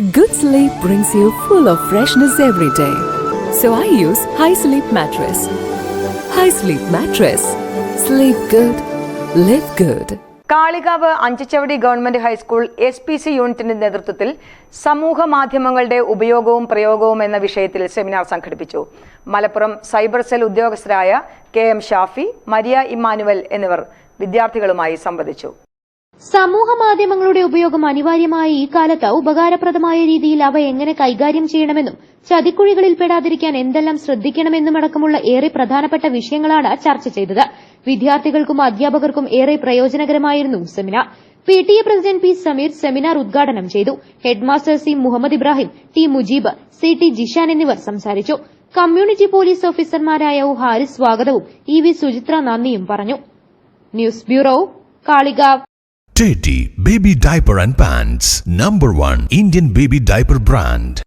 Good sleep brings you full of freshness every day. So I use High Sleep Mattress. High Sleep Mattress. Sleep good. Live good. Kalikavu Anchachavadi government high school S P C യൂണിറ്റിന്റെ നേതൃത്വത്തിൽ സമൂഹ മാധ്യമങ്ങളുടെ ഉപയോഗവും പ്രയോഗവും എന്ന വിഷയത്തിൽ seminar സംഘടിപ്പിച്ചു Malappuram cyber cell ഉദ്യോഗസ്ഥരായ K M Shafi Maria Emmanuel എന്നിവർ വിദ്യാർത്ഥികളുമായി സംവദിച്ചു സമൂഹ മാധ്യമങ്ങളുടെ ഉപയോഗം അനിവാര്യമായ ഈ കാലത്ത് ഉപകാരപ്രദമായ രീതിയിൽ അവ എങ്ങനെ കൈകാര്യം ചെയ്യണമെന്നും ചതിക്കുഴികളിൽ പെടാതിരിക്കാൻ എന്തെല്ലാം ശ്രദ്ധിക്കണമെന്നും അടക്കമുള്ള ഏറെ പ്രധാനപ്പെട്ട വിഷയങ്ങളാണ് ചർച്ച ചെയ്തത്. വിദ്യാർത്ഥികൾക്കും അധ്യാപകർക്കും ഏറെ പ്രയോജനകരമായിരുന്നു seminar. P T A president P Sameer seminar ഉദ്ഘാടനം ചെയ്തു. Headmaster C Muhammad Ibrahim T Mujeeb C T Jishan എന്നിവർ സംസാരിച്ചു. കമ്മ്യൂണിറ്റി പോലീസ് ഓഫീസർമാരായ ഒ ഹാരിസ് സ്വാഗതവും ഇ വി സുചിത്ര നന്ദിയും പറഞ്ഞു. News bureau Kalikavu. JD Baby Diaper and Pants, number one Indian baby diaper brand.